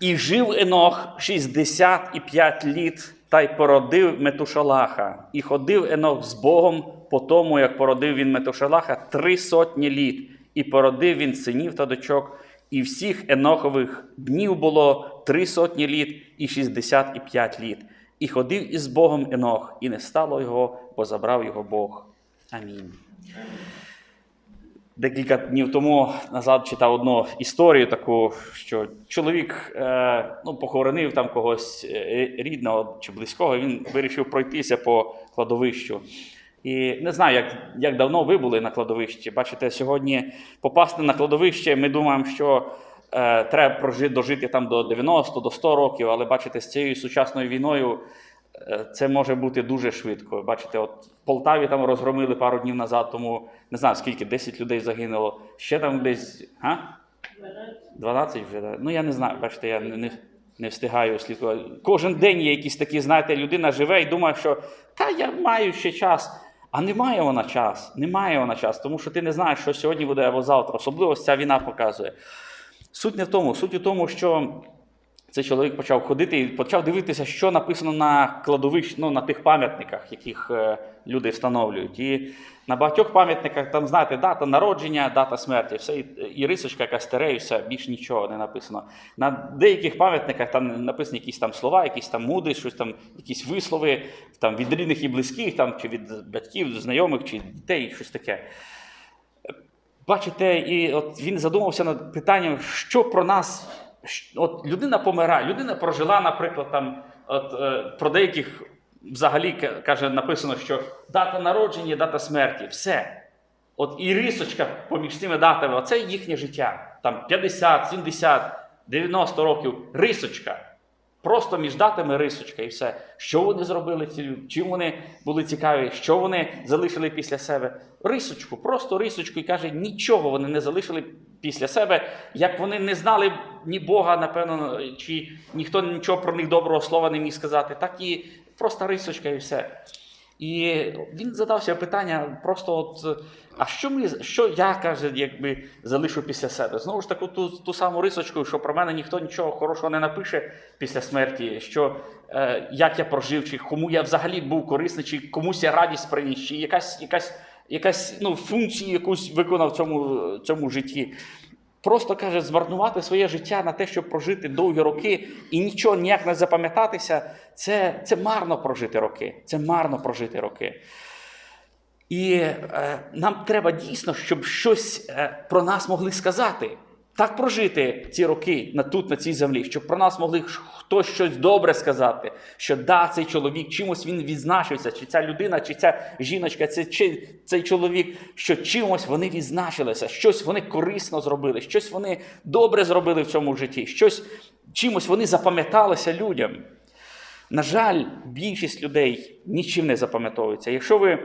І жив Енох 65 літ та й породив Метушалаха. І ходив Енох з Богом по тому, як породив він Метушалаха, три сотні літ. І породив він синів та дочок. І всіх Енохових днів було три сотні літ і 65 літ. І ходив із Богом Енох, і не стало його, бо забрав його Бог. Амінь. Декілька днів тому назад читав одну історію таку, що чоловік е, ну, похоронив там когось е, рідного чи близького, він вирішив пройтися по кладовищу. І не знаю, як, як давно ви були на кладовищі. Бачите, сьогодні попасти на кладовище, ми думаємо, що е, треба прожити, дожити там до 90, до 100 років, але бачите, з цією сучасною війною це може бути дуже швидко. Бачите, от в Полтаві там розгромили пару днів назад, тому не знаю скільки, 10 людей загинуло. Ще там десь. А? 12 вже. да? Ну я не знаю, бачите, я не, не, не встигаю слідкувати. Кожен день є якісь такі, знаєте, людина живе і думає, що та я маю ще час. А немає вона час, немає вона час, тому що ти не знаєш, що сьогодні буде або завтра. Особливо ця війна показує. Суть не в тому, суть у тому, що цей чоловік почав ходити і почав дивитися, що написано на кладовищ, ну, на тих пам'ятниках, яких е, люди встановлюють. І на багатьох пам'ятниках там, знаєте, дата народження, дата смерті, все, і, рисочка, яка стере, і все, більш нічого не написано. На деяких пам'ятниках там написані якісь там слова, якісь там мудрість, щось там, якісь вислови там, від рідних і близьких, там, чи від батьків, знайомих, чи дітей, щось таке. Бачите, і от він задумався над питанням, що про нас. От людина помирає, людина прожила, наприклад, там, от, е, про деяких взагалі каже, написано, що дата народження, дата смерті, все. От і рисочка поміж цими датами, оце їхнє життя. Там 50, 70, 90 років, рисочка. Просто між датами рисочка і все. Що вони зробили ці? Чим вони були цікаві? Що вони залишили після себе? Рисочку, просто рисочку, і каже, нічого вони не залишили після себе, як вони не знали ні Бога, напевно, чи ніхто нічого про них доброго слова не міг сказати, так і просто рисочка і все. І він задався питання просто от, а що ми, що я, каже, якби залишу після себе? Знову ж таки, ту, ту саму рисочку, що про мене ніхто нічого хорошого не напише після смерті, що е, як я прожив, чи кому я взагалі був корисний, чи комусь я радість приніс, чи якась, якась, якась ну, функцію якусь виконав в цьому, цьому житті. Просто каже, змарнувати своє життя на те, щоб прожити довгі роки і нічого ніяк не запам'ятатися, це, це марно прожити роки. Це марно прожити роки. І е, нам треба дійсно, щоб щось е, про нас могли сказати. Так прожити ці роки на тут, на цій землі, щоб про нас могли хтось щось добре сказати, що да, цей чоловік чимось він відзначився, чи ця людина, чи ця жіночка, це, чи, цей чоловік, що чимось вони відзначилися, щось вони корисно зробили, щось вони добре зробили в цьому житті, щось чимось вони запам'яталися людям. На жаль, більшість людей нічим не запам'ятовується. Якщо ви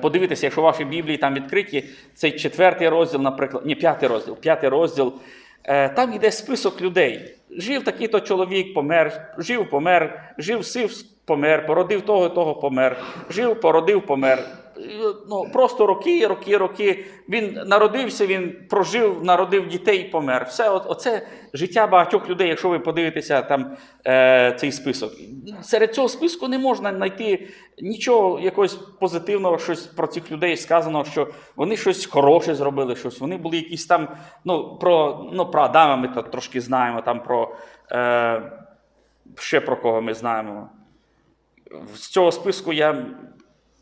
Подивитися, якщо ваші Біблії там відкриті, цей четвертий розділ, наприклад, ні, п'ятий розділ, п'ятий розділ, е, там йде список людей. Жив такий-то чоловік, помер, жив, помер, жив сив, помер, породив того, того помер, жив, породив, помер. Ну, просто роки, роки, роки. Він народився, він прожив, народив дітей і помер. Все, оце життя багатьох людей, якщо ви подивитеся там е, цей список. Серед цього списку не можна знайти нічого якогось позитивного, щось про цих людей сказано, що вони щось хороше зробили, щось вони були якісь там. Ну, про, ну, про Адама ми то трошки знаємо, там про е, ще про кого ми знаємо. З цього списку я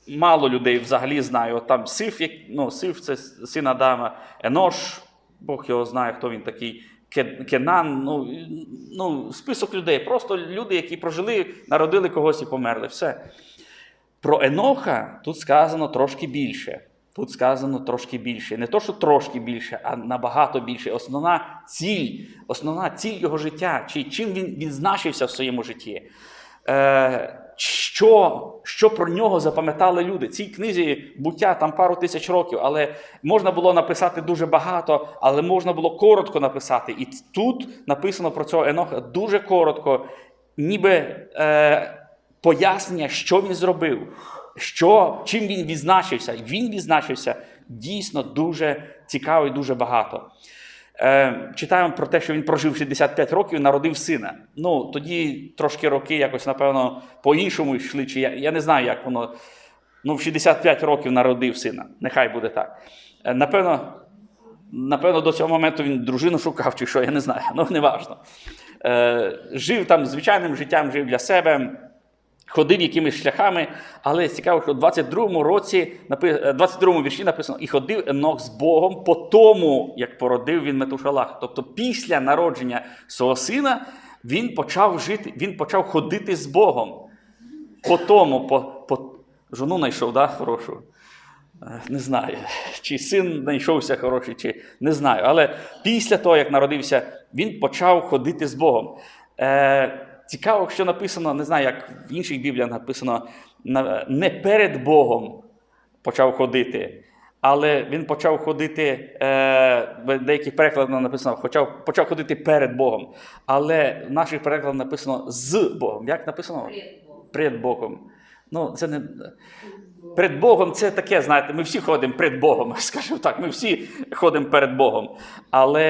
мало людей взагалі знаю. От Там Сиф, ну, Сиф це син Адама, Енош, Бог його знає, хто він такий. Кенан, ну, ну, список людей, просто люди, які прожили, народили когось і померли. Все. Про Еноха тут сказано трошки більше. Тут сказано трошки більше. Не то, що трошки більше, а набагато більше. Основна ціль, основна ціль його життя, чи чим він відзначився в своєму житті. Е, що, що про нього запам'ятали люди? Цій книзі буття там пару тисяч років, але можна було написати дуже багато, але можна було коротко написати. І тут написано про цього Еноха дуже коротко, ніби е, пояснення, що він зробив, що, чим він відзначився. Він відзначився дійсно дуже цікаво і дуже багато. Е, читаємо про те, що він прожив 65 років і народив сина. Ну, тоді трошки роки якось, напевно, по-іншому йшли. Чи я, я не знаю, як воно. Ну, в 65 років народив сина. Нехай буде так. Е, напевно, напевно, до цього моменту він дружину шукав, чи що, я не знаю. Ну, неважно. Е, жив там звичайним життям, жив для себе ходив якимись шляхами, але цікаво, що в 22-му році, напи- е, 22-му вірші написано, і ходив Енох з Богом по тому, як породив він Метушалах. Тобто після народження свого сина він почав жити, він почав ходити з Богом. По тому, по, по... жону знайшов, да, хорошу. Е, Не знаю, чи син знайшовся хороший, чи не знаю. Але після того, як народився, він почав ходити з Богом. Е, цікаво, що написано, не знаю, як в інших бібліях написано, не перед Богом почав ходити, але він почав ходити, е, в деяких перекладах написано, почав, почав ходити перед Богом. Але в наших перекладах написано з Богом. Як написано? Перед Богом. Ну, це не. Перед Богом це таке, знаєте, ми всі ходимо перед Богом, скажімо так, ми всі ходимо перед Богом. Але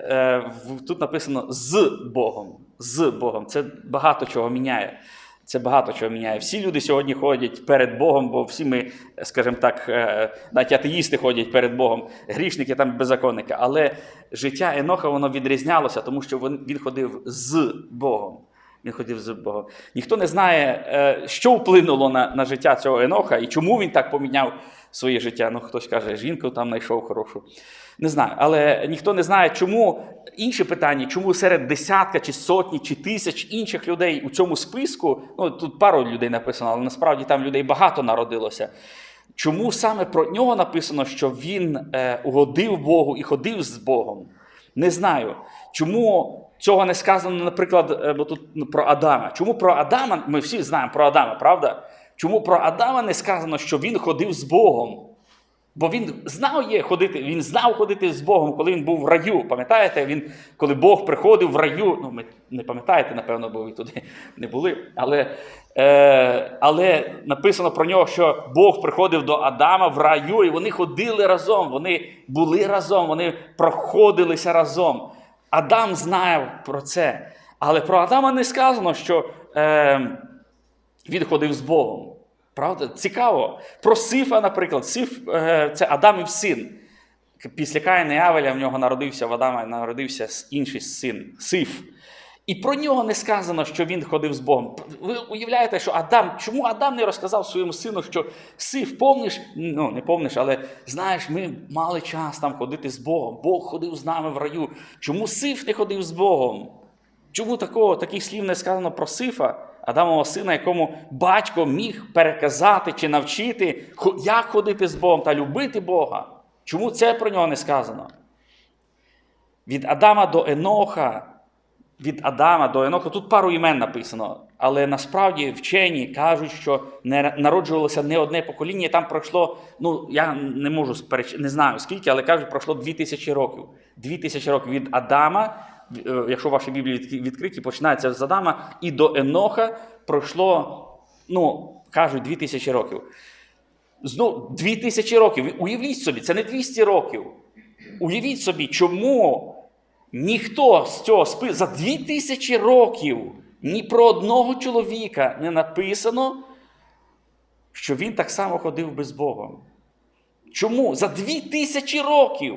е, тут написано з Богом. З Богом. Це багато чого міняє. Це багато чого міняє. Всі люди сьогодні ходять перед Богом, бо всі ми, скажімо так, е, навіть атеїсти ходять перед Богом, грішники там беззаконники. Але життя Еноха воно відрізнялося, тому що він, він ходив з Богом. Він ходив з Богом. Ніхто не знає, е, що вплинуло на, на життя цього Еноха і чому він так поміняв своє життя. Ну, хтось каже, жінку там знайшов хорошу. Не знаю. Але ніхто не знає, чому інше питання, чому серед десятка, чи сотні, чи тисяч інших людей у цьому списку, ну тут пару людей написано, але насправді там людей багато народилося. Чому саме про нього написано, що він е, угодив Богу і ходив з Богом? Не знаю. Чому цього не сказано, наприклад, е, бо тут ну, про Адама. Чому про Адама, ми всі знаємо про Адама, правда? Чому про Адама не сказано, що він ходив з Богом? Бо він знав є ходити, він знав ходити з Богом, коли він був в раю. Пам'ятаєте, він, коли Бог приходив в раю, ну ви не пам'ятаєте, напевно, бо ви туди не були. Але, е, але написано про нього, що Бог приходив до Адама в раю, і вони ходили разом, вони були разом, вони проходилися разом. Адам знає про це. Але про Адама не сказано, що е, він ходив з Богом. Правда? Цікаво. Про Сифа, наприклад, Сиф е, це Адамів син. Після Каїна і Авеля в нього народився в Адама народився інший син Сиф. І про нього не сказано, що він ходив з Богом. Ви уявляєте, що Адам, чому Адам не розказав своєму сину, що Сиф, помниш, ну не помниш, але знаєш, ми мали час там ходити з Богом. Бог ходив з нами в раю. Чому Сиф не ходив з Богом? Чому такого, таких слів не сказано про Сифа, Адамового сина, якому батько міг переказати чи навчити, як ходити з Богом та любити Бога? Чому це про нього не сказано? Від Адама до Еноха, від Адама до Еноха, тут пару імен написано, але насправді вчені кажуть, що не народжувалося не одне покоління, і там пройшло, ну я не можу спереч... не знаю скільки, але кажуть, пройшло 2000 років. 2000 років від Адама, е, якщо ваші біблії відкриті, починається з Адама, і до Еноха пройшло, ну, кажуть, 2000 років. Знову 2000 років. Уявіть собі, це не 200 років. Уявіть собі, чому ніхто з цього списку за 2000 років ні про одного чоловіка не написано, що він так само ходив без Бога. Чому? За 2000 років.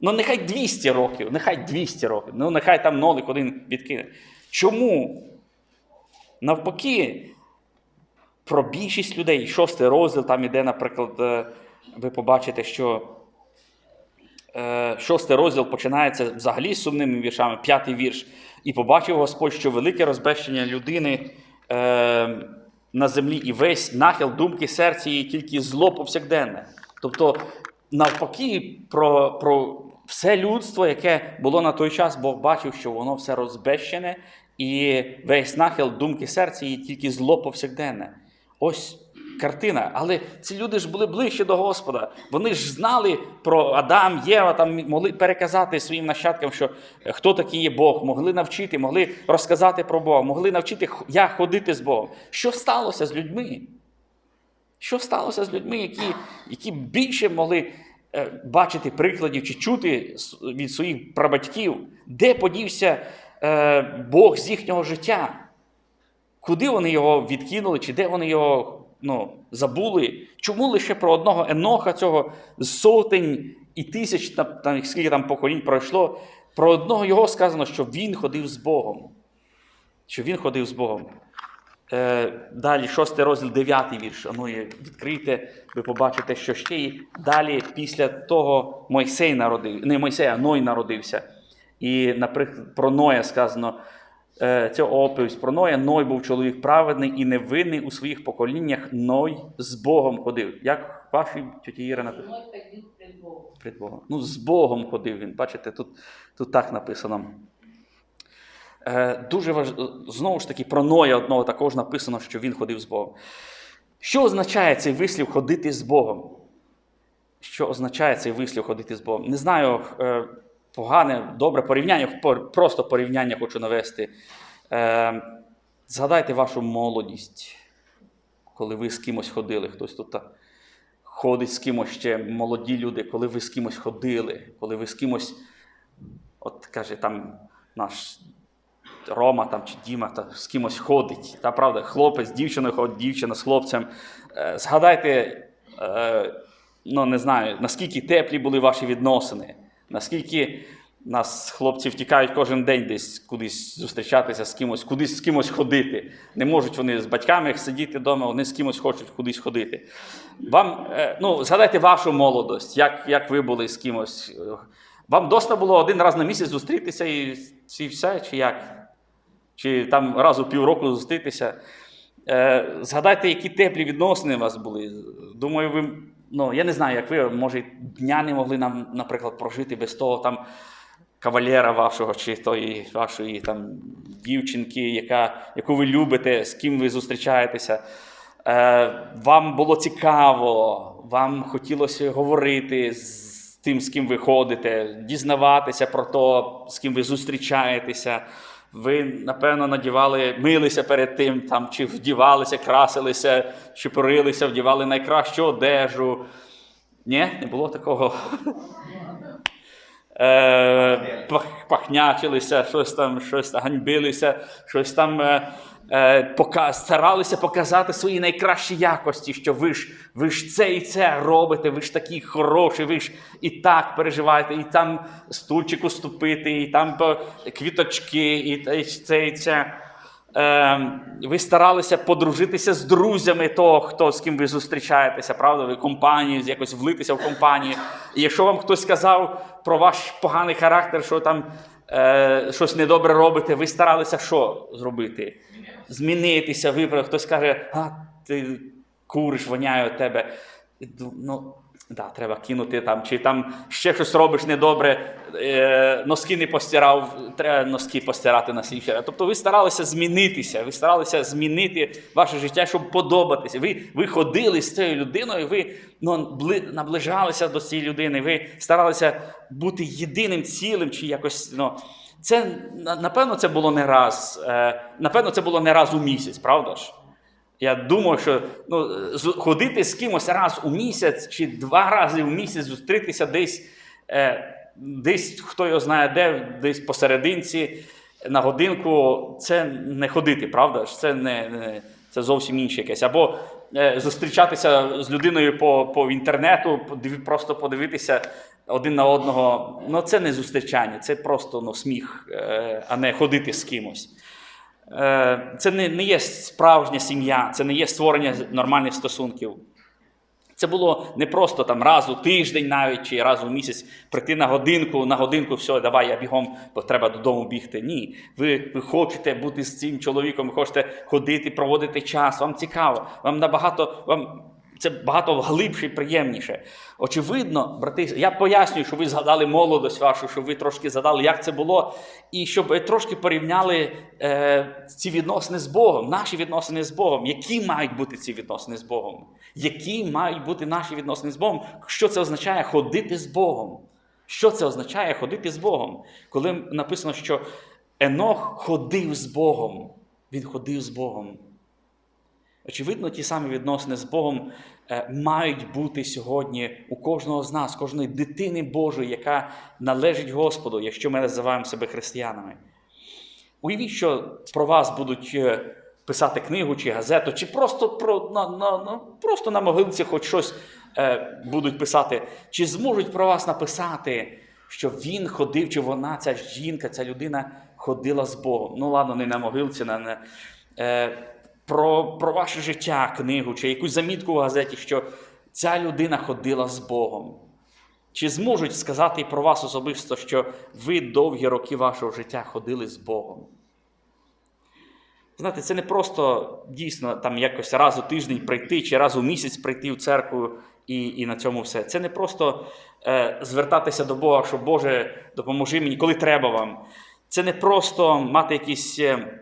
Ну, нехай 200 років, нехай 200 років, ну нехай там нолик один відкине. Чому? Навпаки, про більшість людей, шостий розділ, там іде, наприклад, е, ви побачите, що шостий розділ починається взагалі з сумними віршами, п'ятий вірш. І побачив Господь, що велике розбещення людини е, на землі і весь нахил думки серця її тільки зло повсякденне. Тобто, навпаки, про, про все людство, яке було на той час, Бог бачив, що воно все розбещене, і весь нахил думки серця її тільки зло повсякденне. Ось картина. Але ці люди ж були ближче до Господа. Вони ж знали про Адам, Єва, там могли переказати своїм нащадкам, що е, хто такий є Бог, могли навчити, могли розказати про Бога, могли навчити, як ходити з Богом. Що сталося з людьми? Що сталося з людьми, які, які більше могли е, бачити прикладів чи чути від своїх прабатьків, де подівся е, Бог з їхнього життя. Куди вони його відкинули, чи де вони його ну, забули? Чому лише про одного Еноха цього сотень і тисяч, там, там, скільки там поколінь пройшло, про одного його сказано, що він ходив з Богом. Що він ходив з Богом. Е, далі, шостий розділ, дев'ятий вірш. Ну, і відкрийте, ви побачите, що ще й далі, після того Мойсей народив, не Мойсей, а Ной народився. І, наприклад, про Ноя сказано, е, ця оповідь про Ноя. Ной був чоловік праведний і невинний у своїх поколіннях. Ной з Богом ходив. Як вашій тіті Іра написано? Ной пред Богом. Пред Богом. Ну, з Богом ходив він. Бачите, тут, тут так написано. Е, дуже важ... Знову ж таки, про Ноя одного також написано, що він ходив з Богом. Що означає цей вислів ходити з Богом? Що означає цей вислів ходити з Богом? Не знаю, е, погане, добре порівняння, просто порівняння хочу навести. Е, згадайте вашу молодість, коли ви з кимось ходили. Хтось тут ходить з кимось ще молоді люди, коли ви з кимось ходили, коли ви з кимось, от каже там наш Рома там, чи Діма та, з кимось ходить. Та правда, хлопець з дівчиною ходить, дівчина з хлопцем. Е, згадайте, е, ну не знаю, наскільки теплі були ваші відносини, наскільки нас хлопці втікають кожен день десь кудись зустрічатися з кимось, кудись з кимось ходити. Не можуть вони з батьками сидіти вдома, вони з кимось хочуть кудись ходити. Вам, е, ну, згадайте вашу молодость, як, як ви були з кимось. Вам доста було один раз на місяць зустрітися і, і все, чи як? Чи там раз у півроку зустрітися. Е, згадайте, які теплі відносини у вас були. Думаю, ви, ну, я не знаю, як ви, може, дня не могли нам, наприклад, прожити без того там кавалера вашого, чи тої вашої там дівчинки, яка, яку ви любите, з ким ви зустрічаєтеся. Е, вам було цікаво, вам хотілося говорити з тим, з ким ви ходите, дізнаватися про те, з ким ви зустрічаєтеся. Ви, напевно, надівали, милися перед тим, там, чи вдівалися, красилися, чи порилися, вдівали найкращу одежу. Ні, не було такого. Е, пахнячилися, щось там, щось ганьбилися, щось там е, старалися показати свої найкращі якості, що ви ж, ви ж це і це робите, ви ж такі хороші, ви ж і так переживаєте, і там стульчик уступити, і там квіточки, і це, і це. Е, ви старалися подружитися з друзями того, хто з ким ви зустрічаєтеся, правда? Ви компанію, якось влитися в компанію. І якщо вам хтось сказав про ваш поганий характер, що там е, щось недобре робите, ви старалися що зробити? Змінитися, виправити. Хтось каже, а ти куриш, воняє від тебе. Ну, да, треба кинути там, чи там ще щось робиш недобре, е, носки не постирав, треба носки постирати на слідчий. Тобто ви старалися змінитися, ви старалися змінити ваше життя, щоб подобатися. Ви, ви ходили з цією людиною, ви ну, наближалися до цієї людини, ви старалися бути єдиним цілим, чи якось. Ну, це, напевно, це було не раз. Е, напевно, це було не раз у місяць, правда ж? Я думаю, що ну, ходити з кимось раз у місяць чи два рази в місяць зустрітися десь, е, десь хто його знає де, десь посерединці на годинку, це не ходити, правда ж? Це не, не це зовсім інше якесь. Або е, зустрічатися з людиною по, по інтернету, просто подивитися один на одного. Ну, це не зустрічання, це просто ну, сміх, е, а не ходити з кимось. Е, Це не, не є справжня сім'я, це не є створення нормальних стосунків. Це було не просто там раз у тиждень навіть чи раз у місяць прийти на годинку, на годинку, все, давай я бігом, бо треба додому бігти. Ні. Ви, ви хочете бути з цим чоловіком, ви хочете ходити, проводити час, вам цікаво, вам набагато, вам це багато глибше і приємніше. Очевидно, брати, я пояснюю, що ви згадали молодость вашу, що ви трошки згадали, як це було, і щоб ви трошки порівняли е, ці відносини з Богом, наші відносини з Богом. Які мають бути ці відносини з Богом? Які мають бути наші відносини з Богом? Що це означає ходити з Богом? Що це означає ходити з Богом? Коли написано, що Енох ходив з Богом, він ходив з Богом. Очевидно, ті самі відносини з Богом е, мають бути сьогодні у кожного з нас, кожної дитини Божої, яка належить Господу, якщо ми називаємо себе християнами. Уявіть, що про вас будуть е, писати книгу чи газету, чи просто про, на, на, на, просто на могилці хоч щось е, будуть писати, чи зможуть про вас написати, що він ходив, чи вона, ця жінка, ця людина ходила з Богом. Ну, ладно, не на могилці, на, на, е, про, про ваше життя, книгу, чи якусь замітку в газеті, що ця людина ходила з Богом. Чи зможуть сказати про вас особисто, що ви довгі роки вашого життя ходили з Богом? Знаєте, це не просто дійсно там якось раз у тиждень прийти чи раз у місяць прийти в церкву і, і на цьому все. Це не просто е, звертатися до Бога, що Боже, допоможи мені, коли треба вам. Це не просто мати якісь е,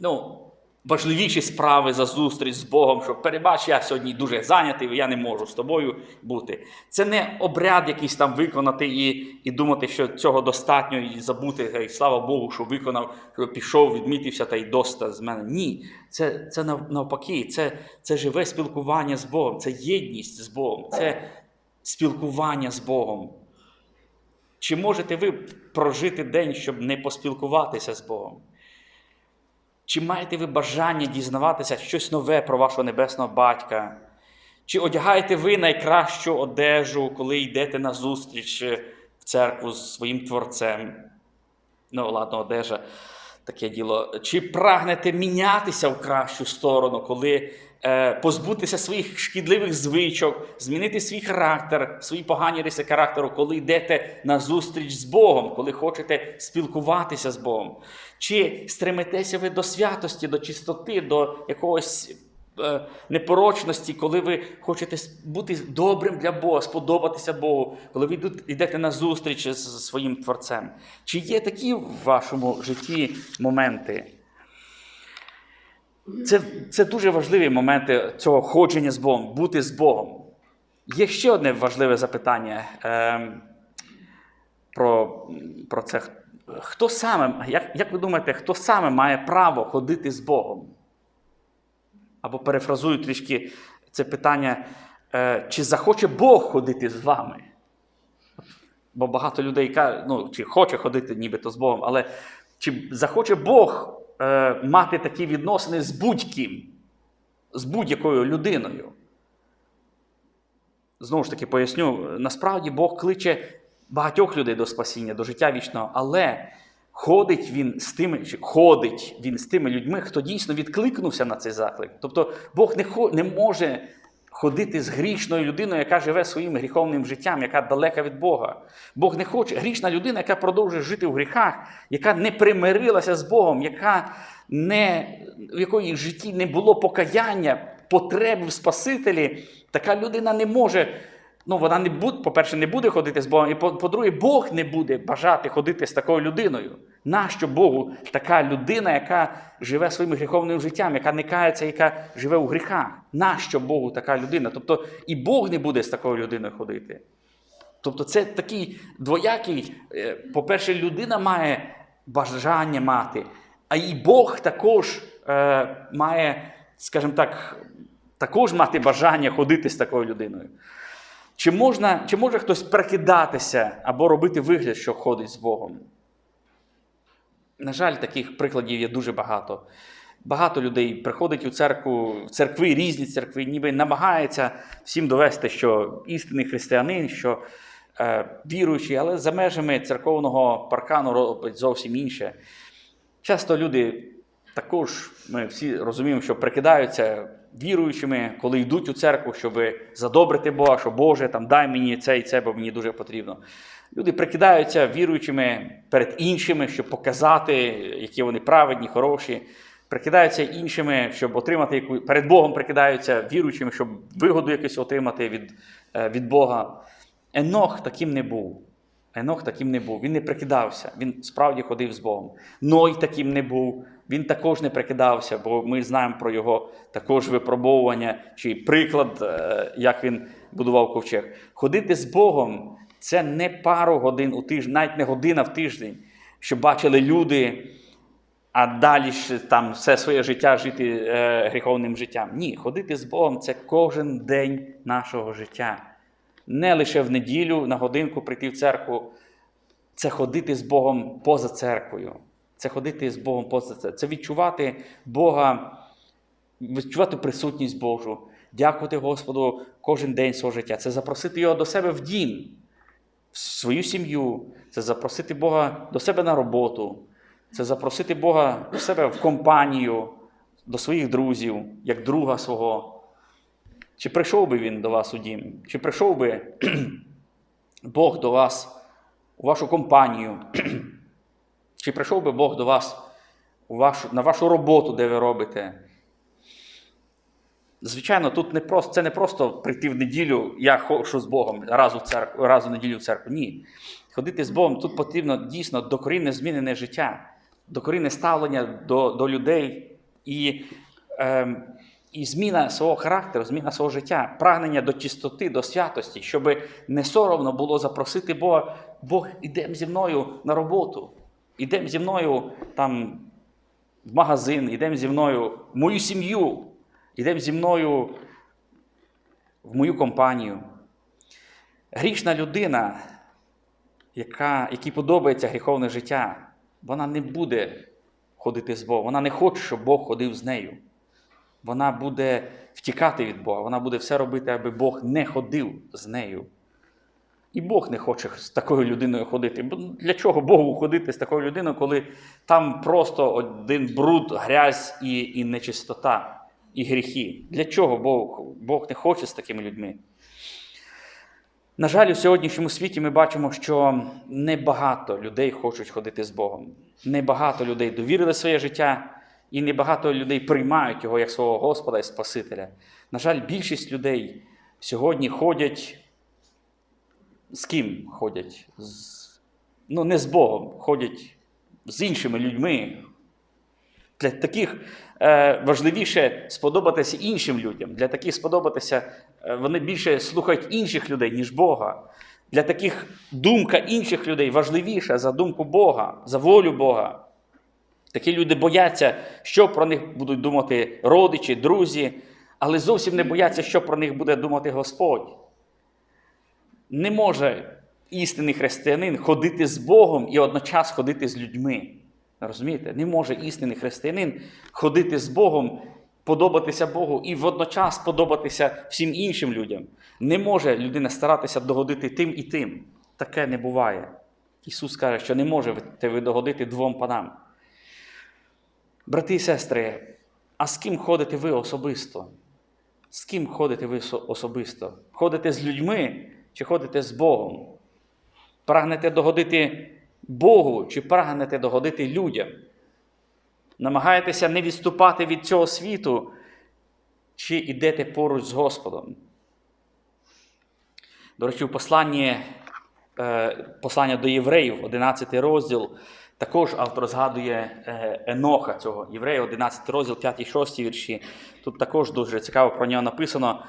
ну, важливіші справи за зустріч з Богом, що перебач, я сьогодні дуже зайнятий, я не можу з тобою бути. Це не обряд якийсь там виконати і і думати, що цього достатньо, і забути, «Гей, слава Богу, що виконав, що пішов, відмітився та й доста з мене. Ні, це це навпаки, це, це живе спілкування з Богом, це єдність з Богом, це спілкування з Богом. Чи можете ви прожити день, щоб не поспілкуватися з Богом? Чи маєте ви бажання дізнаватися щось нове про вашого небесного батька? Чи одягаєте ви найкращу одежу, коли йдете на зустріч е, в церкву з своїм творцем? Ну, ладно, одежа, таке діло. Чи прагнете мінятися в кращу сторону, коли позбутися своїх шкідливих звичок, змінити свій характер, свої погані риси характеру, коли йдете на зустріч з Богом, коли хочете спілкуватися з Богом? Чи стремитеся ви до святості, до чистоти, до якогось е, непорочності, коли ви хочете бути добрим для Бога, сподобатися Богу, коли ви йдете на зустріч з своїм Творцем? Чи є такі в вашому житті моменти? Це, це дуже важливі моменти цього ходження з Богом, бути з Богом. Є ще одне важливе запитання е, про, про це. Хто саме, як, як ви думаєте, хто саме має право ходити з Богом? Або перефразую трішки це питання, е, чи захоче Бог ходити з вами? Бо багато людей кажуть, ну, чи хоче ходити нібито з Богом, але чи захоче Бог е, мати такі відносини з будь-ким, з будь-якою людиною? Знову ж таки поясню, насправді Бог кличе багатьох людей до спасіння, до життя вічного, але ходить він з тими, ходить він з тими людьми, хто дійсно відкликнувся на цей заклик. Тобто Бог не, не може ходити з грішною людиною, яка живе своїм гріховним життям, яка далека від Бога. Бог не хоче. Грішна людина, яка продовжує жити в гріхах, яка не примирилася з Богом, яка не, в якої житті не було покаяння, потреби в Спасителі, така людина не може. Ну, вона не буде, по-перше, не буде ходити з Богом, і по- по-друге, Бог не буде бажати ходити з такою людиною. Нащо Богу така людина, яка живе своїм гріховним життям, яка не кається, яка живе у гріхах? Нащо Богу така людина? Тобто і Бог не буде з такою людиною ходити. Тобто, це такий двоякий, е, по-перше, людина має бажання мати, а і Бог також е, має, скажімо так, також мати бажання ходити з такою людиною. Чи, можна, чи може хтось прикидатися або робити вигляд, що ходить з Богом? На жаль, таких прикладів є дуже багато. Багато людей приходить у церкву, в церкви, різні церкви, ніби намагається всім довести, що істинний християнин, що е, віруючий, але за межами церковного паркану робить зовсім інше. Часто люди також, ми всі розуміємо, що прикидаються віруючими, коли йдуть у церкву, щоб задобрити Бога, що Боже, там дай мені це і це, бо мені дуже потрібно. Люди прикидаються віруючими перед іншими, щоб показати, які вони праведні, хороші. Прикидаються іншими, щоб отримати яку перед Богом прикидаються віруючими, щоб вигоду якусь отримати від, е, від Бога. Енох таким не був. Енох таким не був. Він не прикидався, він справді ходив з Богом. Ной таким не був. Він також не прикидався, бо ми знаємо про його також випробовування чи приклад, е, як він будував ковчег. Ходити з Богом це не пару годин у тиждень, навіть не година в тиждень, що бачили люди, а далі ж там все своє життя жити е, гріховним життям. Ні, ходити з Богом це кожен день нашого життя. Не лише в неділю на годинку прийти в церкву. Це ходити з Богом поза церквою. Це ходити з Богом поза церквою. Це відчувати Бога, відчувати присутність Божу, дякувати Господу кожен день свого життя. Це запросити Його до себе в дім, свою сім'ю, це запросити Бога до себе на роботу, це запросити Бога до себе в компанію, до своїх друзів, як друга свого. Чи прийшов би він до вас у дім? Чи прийшов би Бог до вас у вашу компанію? Чи прийшов би Бог до вас у вашу, на вашу роботу, де ви робите? Звичайно, тут не просто, це не просто прийти в неділю, я ходжу з Богом раз у, церкву, раз у неділю в церкву. Ні. Ходити з Богом тут потрібно дійсно докорінне змінене життя, докорінне ставлення до, до людей і, ем, і зміна свого характеру, зміна свого життя, прагнення до чистоти, до святості, щоб не соромно було запросити Бога, Бог, ідемо зі мною на роботу, ідемо зі мною там в магазин, ідемо зі мною в мою сім'ю, ідемо зі мною в мою компанію. Грішна людина, яка, якій подобається гріховне життя, вона не буде ходити з Богом. Вона не хоче, щоб Бог ходив з нею. Вона буде втікати від Бога, вона буде все робити, аби Бог не ходив з нею. І Бог не хоче з такою людиною ходити. Бо Для чого Богу ходити з такою людиною, коли там просто один бруд, грязь і, і нечистота, і гріхи? Для чого Бог, Бог не хоче з такими людьми? На жаль, у сьогоднішньому світі ми бачимо, що небагато людей хочуть ходити з Богом. Небагато людей довірили своє життя, і небагато людей приймають його як свого Господа і Спасителя. На жаль, більшість людей сьогодні ходять. З ким ходять? З... Ну, не з Богом, ходять з іншими людьми. Для таких е, важливіше сподобатися іншим людям. Для таких сподобатися, е, вони більше слухають інших людей, ніж Бога. Для таких думка інших людей важливіша за думку Бога, за волю Бога. Такі люди бояться, що про них будуть думати родичі, друзі, але зовсім не бояться, що про них буде думати Господь. Не може істинний християнин ходити з Богом і одночас ходити з людьми. Розумієте? Не може істинний християнин ходити з Богом, подобатися Богу і водночас подобатися всім іншим людям. Не може людина старатися догодити тим і тим. Таке не буває. Ісус каже, що не можете ви догодити двом панам. Брати і сестри, а з ким ходите ви особисто? З ким ходите ви особисто? Ходите з людьми чи ходите з Богом? Прагнете догодити Богу чи прагнете догодити людям? Намагаєтеся не відступати від цього світу, чи йдете поруч з Господом? До речі, в посланні, е, послання до євреїв, 11 розділ, також автор згадує е, Еноха цього єврея, 11 розділ, 5-6 вірші. Тут також дуже цікаво про нього написано,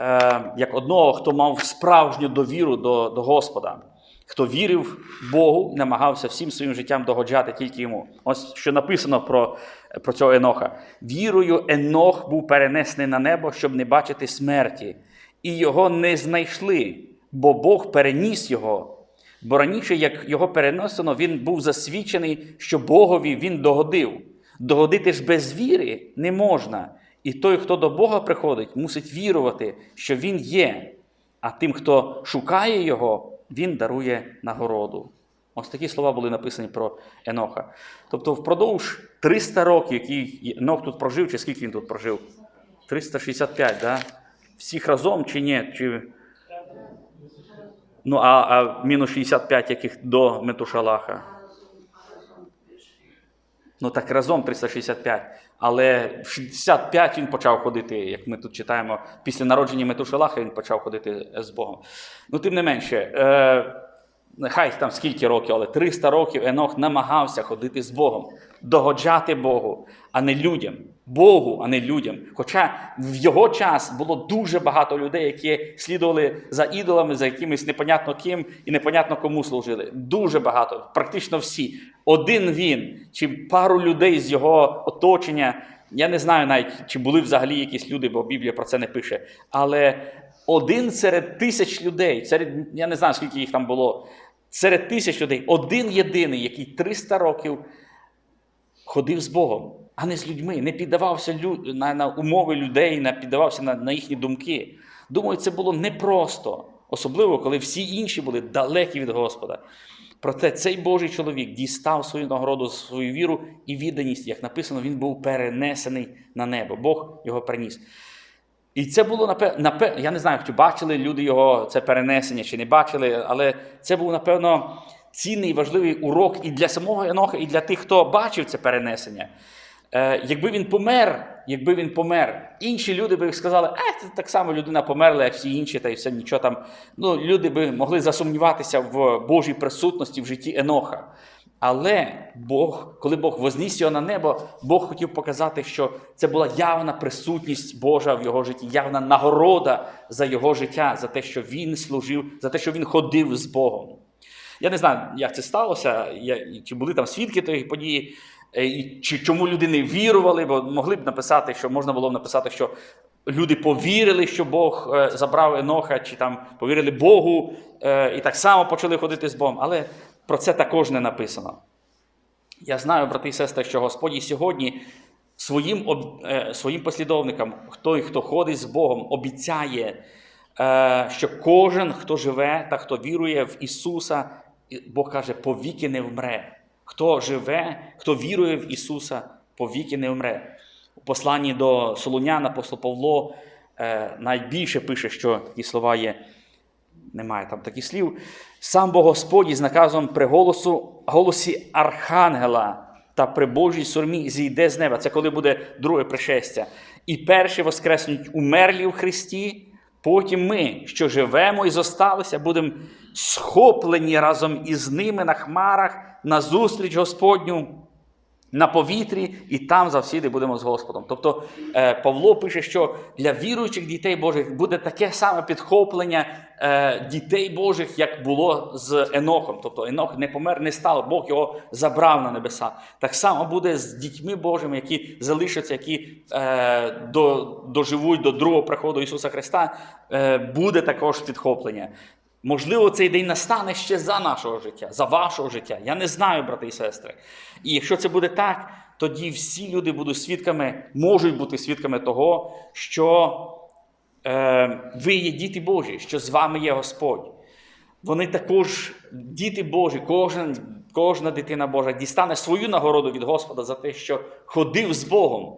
е, як одного, хто мав справжню довіру до, до Господа, хто вірив Богу намагався всім своїм життям догоджати тільки йому. Ось що написано про, про цього Еноха. Вірою, Енох був перенесений на небо, щоб не бачити смерті, і його не знайшли, бо Бог переніс його. Бо раніше, як його перенесено, він був засвідчений, що Богові він догодив. Догодити ж без віри не можна. І той, хто до Бога приходить, мусить вірувати, що Він є. А тим, хто шукає Його, Він дарує нагороду. Ось такі слова були написані про Еноха. Тобто, впродовж 300 років, який Енох тут прожив, чи скільки він тут прожив? 365, да? Всіх разом чи ні? Чи... Ну, а, а мінус 65, яких до Метушалаха. Ну так разом 365. Але в 65 він почав ходити, як ми тут читаємо, після народження Метушалаха він почав ходити з Богом. Ну, тим не менше, е, нехай там скільки років, але 300 років Енох намагався ходити з Богом, догоджати Богу, а не людям. Богу, а не людям. Хоча в його час було дуже багато людей, які слідували за ідолами, за якимось непонятно ким і непонятно кому служили. Дуже багато, практично всі. Один він чи пару людей з його оточення. Я не знаю навіть, чи були взагалі якісь люди, бо Біблія про це не пише. Але один серед тисяч людей, серед я не знаю, скільки їх там було, серед тисяч людей, один єдиний, який 300 років ходив з Богом, а не з людьми, не піддавався лю- на, на умови людей, не піддавався на, на їхні думки. Думаю, це було непросто, особливо коли всі інші були далекі від Господа. Проте цей Божий чоловік дістав свою нагороду, свою віру і відданість, як написано, він був перенесений на небо. Бог його приніс. І це було напевно, я не знаю, чи бачили люди його це перенесення, чи не бачили, але це був, напевно, цінний і важливий урок і для самого Еноха, і для тих, хто бачив це перенесення. Е, якби він помер, якби він помер, інші люди би сказали, е, це так само людина померла, як всі інші, та й все нічого там. Ну, люди би могли засумніватися в Божій присутності в житті Еноха. Але Бог, коли Бог возніс його на небо, Бог хотів показати, що це була явна присутність Божа в його житті, явна нагорода за його життя, за те, що він служив, за те, що він ходив з Богом. Я не знаю, як це сталося, чи були там свідки тієї події, е, чи чому люди не вірували, бо могли б написати, що можна було б написати, що люди повірили, що Бог е, забрав Еноха, чи там повірили Богу е, і так само почали ходити з Богом. Але про це також не написано. Я знаю, брати і сестри, що Господь сьогодні своїм, е, своїм послідовникам, той, хто ходить з Богом, обіцяє, е, що кожен, хто живе та хто вірує в Ісуса, Бог каже, повіки не вмре. Хто живе, хто вірує в Ісуса, повіки не вмре. У посланні до Солунян апостол Павло е, найбільше пише, що такі слова є немає там таких слів. Сам Бог Господь із наказом при голосу, голосі Архангела та при Божій сурмі зійде з неба. Це коли буде друге пришестя. І перші воскреснуть умерлі в Христі. Потім ми, що живемо і зосталися, будемо схоплені разом із ними на хмарах на зустріч Господню на повітрі, і там завсіди будемо з Господом. Тобто е, Павло пише, що для віруючих дітей Божих буде таке саме підхоплення е, дітей Божих, як було з Енохом. Тобто Енох не помер, не став, Бог його забрав на небеса. Так само буде з дітьми Божими, які залишаться, які е, до, доживуть до другого приходу Ісуса Христа, буде також підхоплення. Можливо, цей день настане ще за нашого життя, за вашого життя. Я не знаю, брати і сестри. І якщо це буде так, тоді всі люди будуть свідками, можуть бути свідками того, що е, ви є діти Божі, що з вами є Господь. Вони також, діти Божі, кожен, кожна дитина Божа дістане свою нагороду від Господа за те, що ходив з Богом.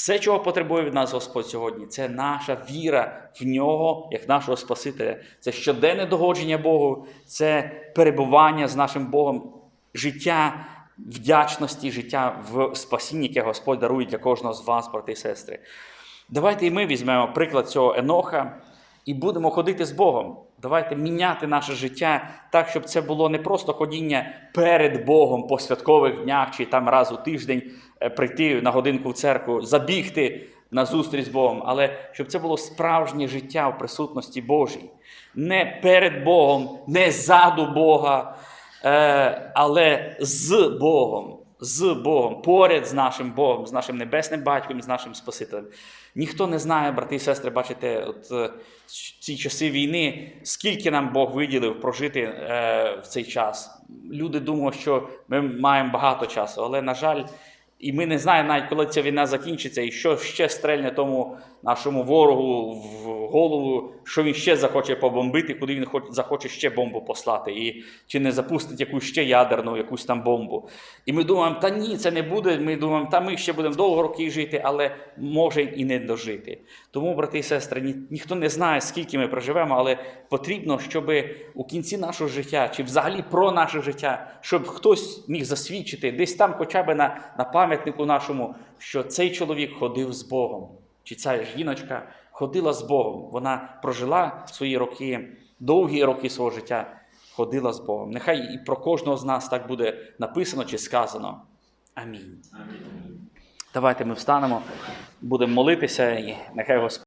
Все, чого потребує від нас Господь сьогодні, це наша віра в нього, як нашого Спасителя. Це щоденне догодження Богу, це перебування з нашим Богом, життя вдячності, життя в спасінні, яке Господь дарує для кожного з вас, брати і сестри. Давайте і ми візьмемо приклад цього Еноха і будемо ходити з Богом. Давайте міняти наше життя так, щоб це було не просто ходіння перед Богом по святкових днях чи там раз у тиждень прийти на годинку в церкву, забігти на зустріч з Богом, але щоб це було справжнє життя в присутності Божій. Не перед Богом, не ззаду Бога, е, але з Богом. З Богом, поряд з нашим Богом, з нашим небесним батьком, з нашим Спасителем. Ніхто не знає, брати і сестри, бачите, от е, ці часи війни, скільки нам Бог виділив прожити е, в цей час. Люди думають, що ми маємо багато часу, але, на жаль, і ми не знаємо навіть, коли ця війна закінчиться, і що ще стрельне тому нашому ворогу в голову, що він ще захоче побомбити, куди він захоче ще бомбу послати, і чи не запустить якусь ще ядерну, якусь там бомбу. І ми думаємо, та ні, це не буде. Ми думаємо, та ми ще будемо довго років жити, але може і не дожити. Тому, брати і сестри, ні, ніхто не знає, скільки ми проживемо, але потрібно, щоб у кінці нашого життя, чи взагалі про наше життя, щоб хтось міг засвідчити, десь там, хоча б на, на пам'ятнику нашому, що цей чоловік ходив з Богом, чи ця жіночка ходила з Богом. Вона прожила свої роки, довгі роки свого життя ходила з Богом. Нехай і про кожного з нас так буде написано чи сказано. Амінь. Давайте ми встанемо, будемо молитися, і нехай Господь.